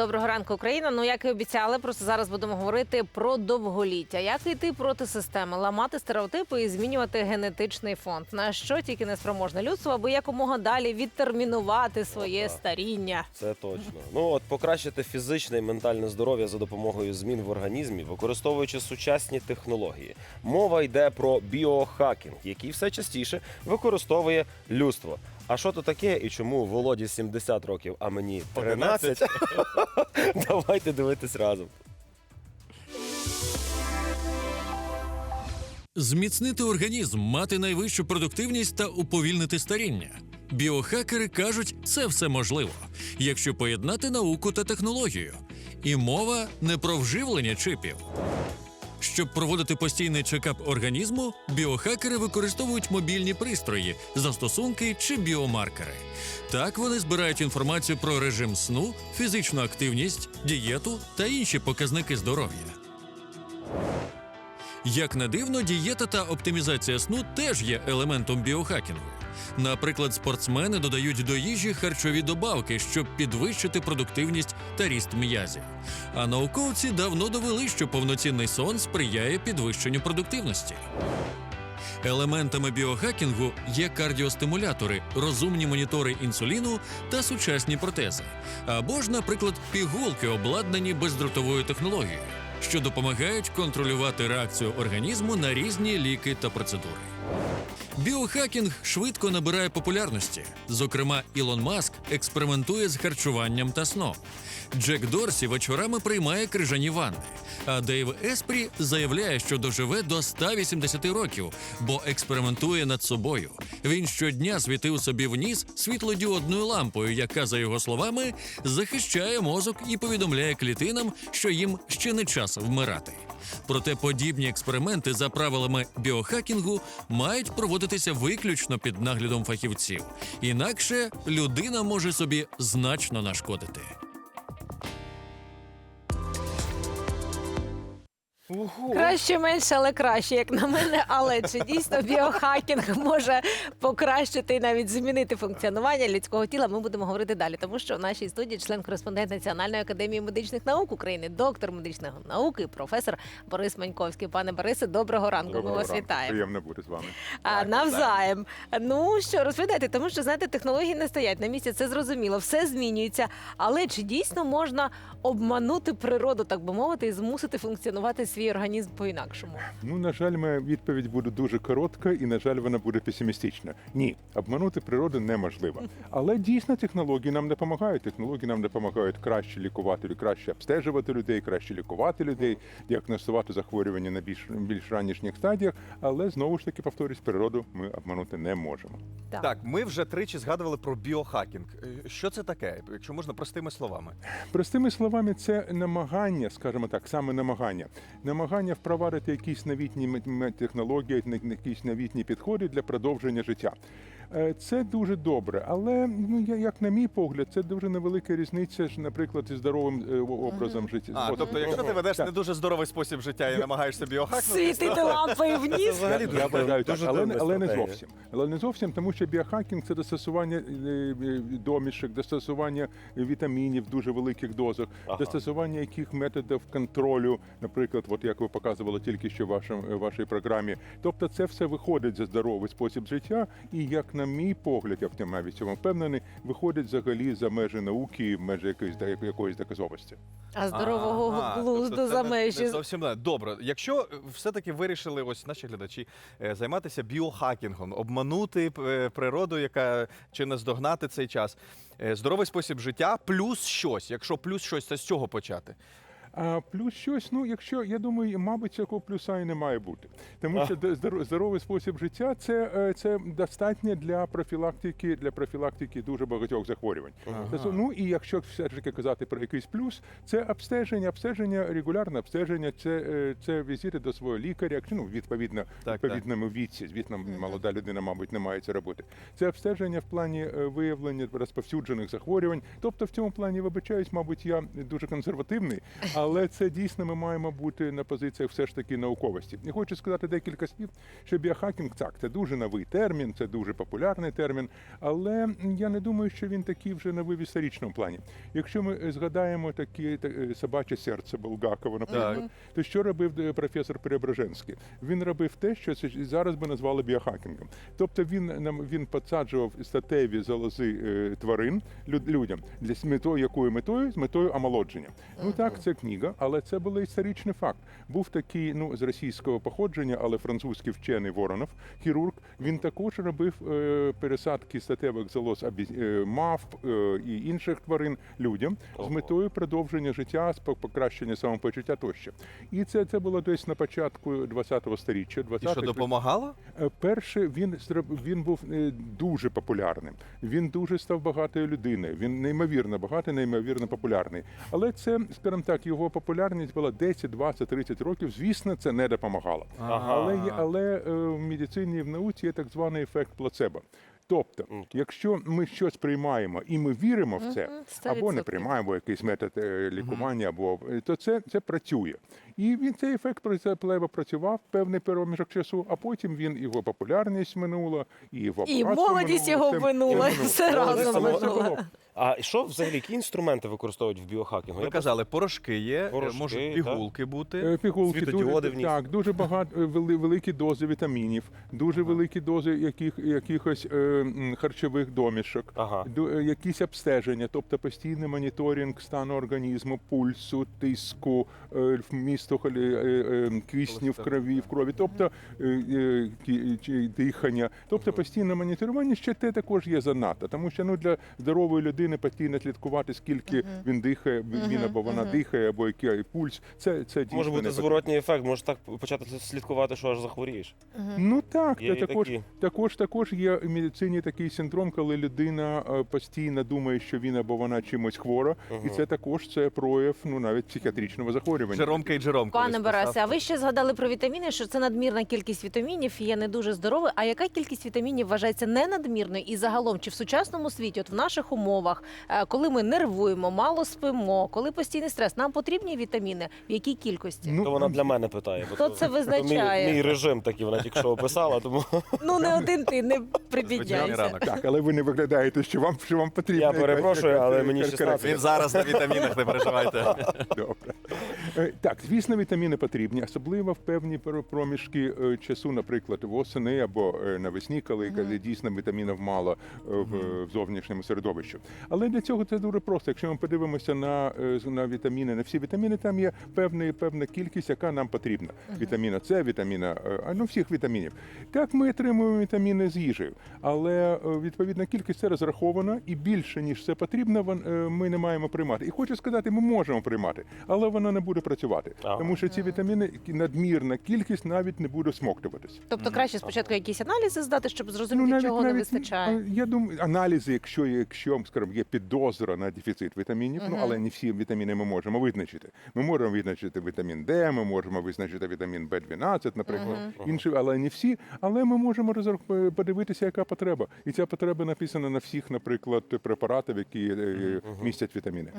Доброго ранку, Україна. Ну як і обіцяли, просто зараз будемо говорити про довголіття. Як йти проти системи, ламати стереотипи і змінювати генетичний фонд. На що тільки не спроможне людство, аби якомога далі відтермінувати своє Ага. старіння. Це точно. Ну от покращити фізичне і ментальне здоров'я за допомогою змін в організмі, використовуючи сучасні технології. Мова йде про біохакінг, який все частіше використовує людство. А що то таке і чому Володі 70 років, а мені 13? Давайте дивитись разом. Зміцнити організм, мати найвищу продуктивність та уповільнити старіння. Біохакери кажуть, це все можливо, якщо поєднати науку та технологію. І мова не про вживлення чипів. Щоб проводити постійний чекап організму, біохакери використовують мобільні пристрої, застосунки чи біомаркери. Так вони збирають інформацію про режим сну, фізичну активність, дієту та інші показники здоров'я. Як не дивно, дієта та оптимізація сну теж є елементом біохакінгу. Наприклад, спортсмени додають до їжі харчові добавки, щоб підвищити продуктивність та ріст м'язів. А науковці давно довели, що повноцінний сон сприяє підвищенню продуктивності. Елементами біохакінгу є кардіостимулятори, розумні монітори інсуліну та сучасні протези, або ж, наприклад, пігулки, обладнані бездротовою технологією, що допомагають контролювати реакцію організму на різні ліки та процедури. Біохакінг швидко набирає популярності. Зокрема, Ілон Маск експериментує з харчуванням та сном. Джек Дорсі вечорами приймає крижані ванни. А Дейв Еспрі заявляє, що доживе до 180 років, бо експериментує над собою. Він щодня світив собі в ніс світлодіодною лампою, яка, за його словами, захищає мозок і повідомляє клітинам, що їм ще не час вмирати. Проте подібні експерименти за правилами біохакінгу мають проводитися виключно під наглядом фахівців. Інакше людина може собі значно нашкодити. Краще менше, але краще, як на мене. Але чи дійсно біохакінг може покращити і навіть змінити функціонування людського тіла? Ми будемо говорити далі, тому що в нашій студії член-кореспондент Національної академії медичних наук України, доктор медичних наук і професор Борис Маньковський. Пане Борисе, доброго ранку. Доброго Ми вас ранку. вітаємо. Приємно бути з вами. А, навзаєм. Ну що, розповідайте, тому що знаєте, технології не стоять на місці, це зрозуміло, все змінюється. Але чи дійсно можна обманути природу, так би мовити, і змусити функціонувати свій організм по-інакшому? Ну, на жаль, моя відповідь буде дуже коротка, і на жаль, вона буде песимістична. Ні, обманути природу неможливо. Але дійсно технології нам допомагають. Технології нам допомагають краще лікувати, краще обстежувати людей, краще лікувати людей, діагностувати захворювання на більш більш ранішніх стадіях. Але знову ж таки повторюсь, природу ми обманути не можемо. Так. Так, ми вже тричі згадували про біохакінг. Е, Що це таке, якщо можна простими словами? Простими словами, це намагання, скажімо так, саме намагання, намагання впровадити якісь новітні технології, якісь новітні підходи для продовження життя. Е, Це дуже добре, але ну я- як на мій погляд, це дуже невелика різниця ж, наприклад, зі здоровим е, образом життя. А, тобто, якщо ти ведеш не дуже здоровий спосіб життя і намагаєшся біохакнути, Світити лампою вниз. Я вважаю так, дуже але, але не зовсім. Але не зовсім, тому що біохакінг це застосування е, е, домішок, застосування вітамінів в дуже великих дозах, Ага. застосування яких методів контролю, наприклад, от як ви показували тільки що в вашій програмі. Тобто, це все виходить за здоровий спосіб життя, і як на мій погляд, як я навіть цьому впевнений, виходить взагалі за межі науки, межі якоїсь якоїсь доказовості. А здорового Ага, глузду тобто це за не- межі. не Зовсім не. Добре, якщо е, все-таки вирішили ось наші глядачі е, займатися біохакінгом, обманути е, природу, яка чи не здогнати цей час, е, здоровий спосіб життя, плюс щось. Якщо плюс щось, то з чого почати? А плюс щось, ну якщо я думаю, мабуть, цього плюса і не має бути, тому що здоровий спосіб життя це, е, це достатньо для профілактики, для профілактики дуже багатьох захворювань. Тобто, Ну і якщо все ж таки казати про якийсь плюс, це обстеження, обстеження, регулярне обстеження, це, е, це візити до свого лікаря, ну відповідно Так, відповідному віці, звісно, молода людина, мабуть, не має це робити. Це обстеження в плані е, виявлення розповсюджених захворювань. Тобто, в цьому плані вибачаюсь, мабуть, я дуже консервативний, Але це дійсно ми маємо бути на позиціях все ж таки науковості. І хочу сказати декілька слів, що біохакінг так, це дуже новий термін, це дуже популярний термін, але я не думаю, що він такий вже новий в історичному плані. Якщо ми згадаємо такі та- е, собаче серце Булгакова, наприклад, Так. то що робив е, професор Преображенський? Він робив те, що зараз би назвали біохакінгом. Тобто він нам він підсаджував статеві залози е, тварин люд- людям для з метою якою метою з метою омолодження. Ну так, це книга, але це був історичний факт. Був такий, ну з російського походження, але французький вчений Воронов, хірург. Він також робив е, пересадки статевих залоз е, мавп е, і інших тварин людям з метою продовження життя, покращення самопочуття тощо. І це, це було десь на початку 20-го сторіччя. І що допомагало? Перше, він він був дуже популярним. Він дуже став багатою людиною. Він неймовірно багатий, неймовірно популярний. Але це, скажімо так, його популярність була 10, 20, 30 років. Звісно, це не допомагало. Ага. Але є, але е, в медицині і в науці є так званий ефект плацебо. Тобто, якщо ми щось приймаємо і ми віримо в це, або не приймаємо якийсь метод е, лікування, або е, то це, це працює. І він цей ефект плацебо працював певний проміжок часу, а потім він його популярність минула, і його І молодість його минула, все все разом минуло. А що взагалі які інструменти використовують в біохакінгу? Ви Я казали, порошки є, е, Порошки, можуть так. пігулки бути. Е, Пігулки дуже, так, дуже багато е, вели- великі дози вітамінів, дуже великі дози яких, якихось е, харчових домішок, Ага. ду- е, якісь обстеження, тобто постійний моніторинг стану організму, пульсу, тиску, е, е, кисню в крові, в крові, тобто е, е, дихання, тобто постійне моніторування ще те також є занадто, тому що ну для здорової людини постійно слідкувати, скільки він дихає, він або вона дихає, або який пульс. Це це дійсно Може бути зворотній ефект, може так почати слідкувати, що аж захворієш. Ну так, Є та також, такі. також також є в медицині такий синдром, коли людина е, постійно думає, що він або вона чимось хвора, і це також це прояв ну навіть психіатричного захворювання. Джеромка і Джером. Пане колись а ви ще згадали про вітаміни, що це надмірна кількість вітамінів і є не дуже здоровий. А яка кількість вітамінів вважається не надмірною? І загалом, чи в сучасному світі, от в наших умовах, е, коли ми нервуємо, мало спимо, коли постійний стрес, нам потрібні вітаміни? В якій кількості? Ну, То вона для мене питає. бо Хто то- це визначає? Мій, мій режим такий, вона тільки що описала, тому Ну не один ти, не прибідняйся. Так, але ви не виглядаєте, що вам що вам потрібно. Я перепрошую, але мені конкретика. 16. Він зараз на вітамінах, не переживайте. Добре. Е, Так, звісно, вітаміни потрібні, особливо в певні проміжки е, часу, наприклад, восени або е, навесні, коли, коли дійсно вітамінів мало е, в, в зовнішньому середовищі. Але для цього це дуже просто. Якщо ми подивимося на, з- на вітаміни, на всі вітаміни, там є певна, певна кількість, яка нам потрібна. Вітаміна С, вітаміна, а, ну всіх вітамінів. Так, ми отримуємо вітаміни з їжею, але відповідна кількість це розрахована і більше ніж це потрібно, вон- ми не маємо приймати. І хочу сказати, ми можемо приймати, але вона не буде працювати. Тому що ці вітаміни надмірна кількість навіть не буде смоктуватись. Тобто краще спочатку якісь аналізи здати, щоб Ну, зрозуміти, чого не вистачає. е, Я думаю, аналізи, якщо є- якщо скажімо, є підозра на дефіцит вітамінів, ну але не всі вітаміни ми можемо визначити. Ми можемо визначити вітамін Д, ми можемо визначити вітамін Б12, наприклад, інші, але не всі. Але ми можемо розрах- подивитися, яка потреба. І ця потреба написана на всіх, наприклад, препаратів, які е, містять вітаміни.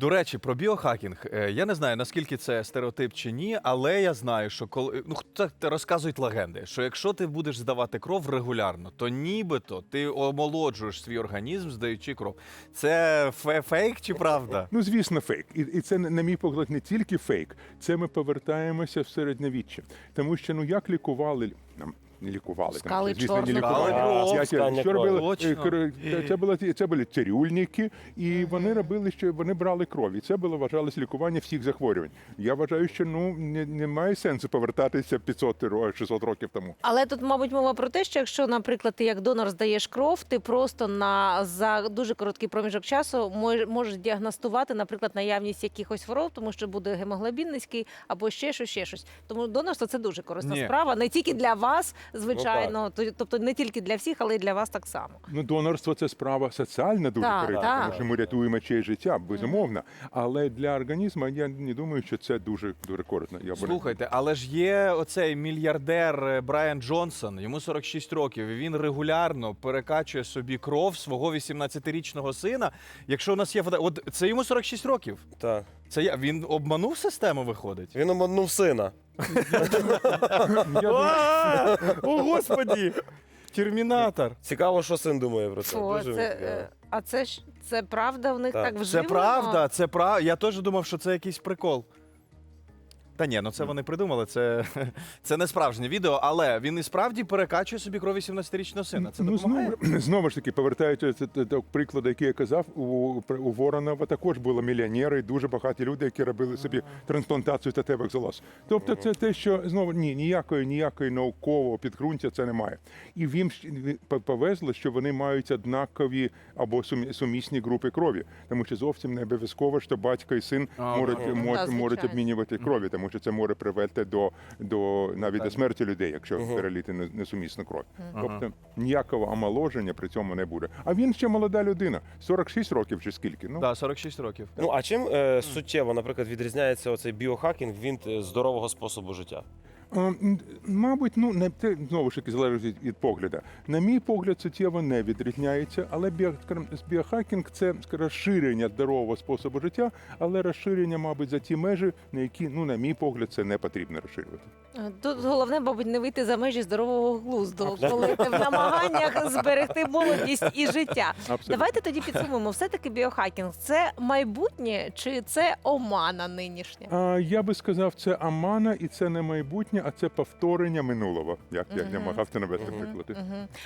До речі, про біохакінг. Е, Я не знаю, наскільки це стереотип чи ні, але я знаю, що коли ну так розказують легенди, що якщо ти будеш здавати кров регулярно, то нібито ти омолоджуєш свій організм, здаючи кров. Це фе- фейк чи правда? Ну, звісно, фейк. І, і це, на мій погляд, не тільки фейк, це ми повертаємося в середньовіччя. Тому що ну як лікували нам. Не лікували, Скали що, звісно, не чорного. лікували. Я- я- що робили? Е, кр- Точно. Це були це були цирюльники, і вони робили, що вони брали кров. І це було вважалось лікування всіх захворювань. Я вважаю, що ну не, немає сенсу повертатися 500 ро- 600 років тому. Але тут, мабуть, мова про те, що якщо, наприклад, ти як донор здаєш кров, ти просто на за дуже короткий проміжок часу мож- можеш діагностувати, наприклад, наявність якихось хвороб, тому що буде гемоглобін низький або ще щось, ще щось. Тому донорство це дуже корисна Ні. справа, не тільки для вас, звичайно. То- тобто не тільки для всіх, але й для вас так само. Ну, донорство це справа соціальна дуже Так, корисна, так. тому що ми рятуємо чиє життя, безумовно. Але для організму я не думаю, що це дуже дуже корисно. Я Слухайте, але ж є оцей мільярдер е, Брайан Джонсон, йому 46 років. і Він регулярно перекачує собі кров свого 18-річного сина. Якщо у нас є фото, от це йому 46 років. Так. Це я він обманув систему, виходить. Він обманув сина. О, господі! Термінатор. Цікаво, що син думає про це. Фу, Дуже це, цікаво. е, а це ж це правда в них Так. так, Це Це правда, це правда. Я теж думав, що це якийсь прикол. Та ні, ну це вони придумали. Це, це не справжнє відео, але він і справді перекачує собі кров 18-річного сина. Це ну, допомагає? знову, знову ж таки, повертаючись до- до прикладу, який я казав, у, у Воронова також були мільйонери, і дуже багаті люди, які робили собі трансплантацію статевих залоз. Тобто, це те, що знову ні, ніякої ніякої наукового підґрунтя це немає. І їм повезло, що вони мають однакові або сумі- сумісні групи крові, тому що зовсім не обов'язково, що батько і син А, можуть, можуть, можуть обмінювати крові, тому що це може привести до, до навіть до смерті людей, якщо переліти не- несумісну кров. Тобто ніякого омоложення при цьому не буде. А він ще молода людина, 46 років чи скільки. Ну Да, 46 років. Ну а чим е, суттєво, наприклад, відрізняється оцей біохакінг від е, здорового способу життя? Мабуть, ну не те знову ж таки залежить від, від погляду. На мій погляд, суттєво не відрізняється, але біо, біохакінг це скажімо, розширення здорового способу життя, але розширення, мабуть, за ті межі, на які, ну, на мій погляд, це не потрібно розширювати. Тут головне, мабуть, не вийти за межі здорового глузду, коли ти в намаганнях зберегти молодість і життя. Абсолютно. Давайте тоді підсумуємо. Все таки біохакінг це майбутнє чи це омана нинішня? Я би сказав, це амана і це не майбутнє, а це повторення минулого, як я намагався навести приклади.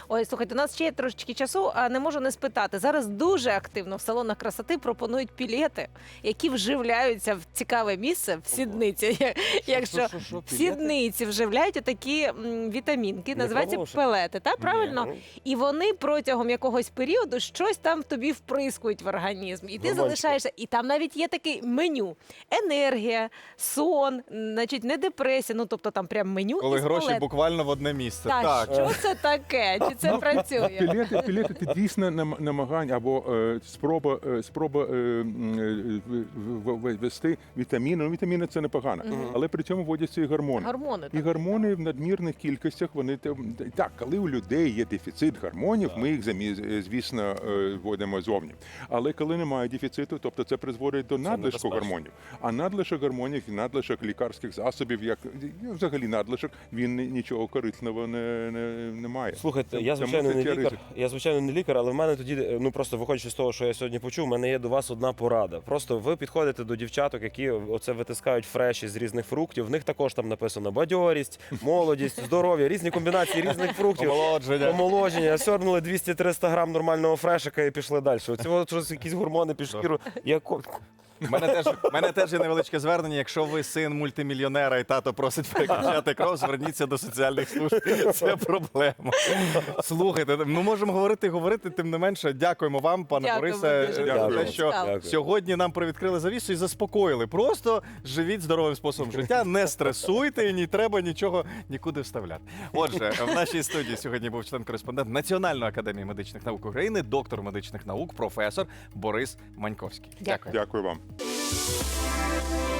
Ой, слухайте, у нас ще є трошечки часу, а не можу не спитати. Зараз дуже активно в салонах красоти пропонують пілети, які вживляються в цікаве місце в сідниці. Якщо що, що, в сідниці вживляють такі вітамінки, називаються пелети, та правильно? І вони протягом якогось періоду щось там тобі вприскують в організм, і ти залишаєшся. І там навіть є таке меню: енергія, сон, значить, не депресія. Ну тобто там прям меню Коли із гроші пелет. буквально в одне місце. Та так. що це таке? Чи це працює? Пілети, пілети це дійсно нам- намагання або е, спроба, е, спроба е, м, е, в- в- в- ввести вітаміни. Ну, вітаміни це непогано, але при цьому вводяться і гормони. Гормони. І так. гормони в надмірних кількостях вони так, коли у людей є дефіцит гормонів, ми їх замі- звісно е, вводимо зовні. Але коли немає дефіциту, тобто це призводить до надлишку небезпечно. гормонів. А надлишок гормонів і надлишок лікарських засобів, як ну, взагалі надлишок, він нічого корисного не, не, не має. Слухайте, я звичайно це не лікар. ризик. Я звичайно не лікар, але в мене тоді, ну просто виходячи з того, що я сьогодні почув, в мене є до вас одна порада. Просто ви підходите до дівчаток, які оце витискають фреші з різних фруктів. В них також там написано бадьорість, молодість, здоров'я, різні комбінації різних фруктів. Омолодження. Омолодження, сьорнули 200-300 грам нормального фрешика і пішли далі. Оці от якісь гормони під шкіру. Я У мене теж, у мене теж є невеличке звернення. Якщо ви син мультимільйонера і тато просить перекачати кров, зверніться до соціальних служб. Це проблема. Слухайте, ми можемо говорити і говорити, тим не менше. Дякуємо вам, пане Дякуємо Борисе, дуже. за Дякую. те, що Дякую. сьогодні нам привідкрили завісу і заспокоїли. Просто живіть здоровим способом життя, не стресуйте і не треба нічого нікуди вставляти. Отже, в нашій студії сьогодні був член-кореспондент Національної академії медичних наук України, доктор медичних наук, професор Борис Маньковський. Дякую. Дякую вам. Música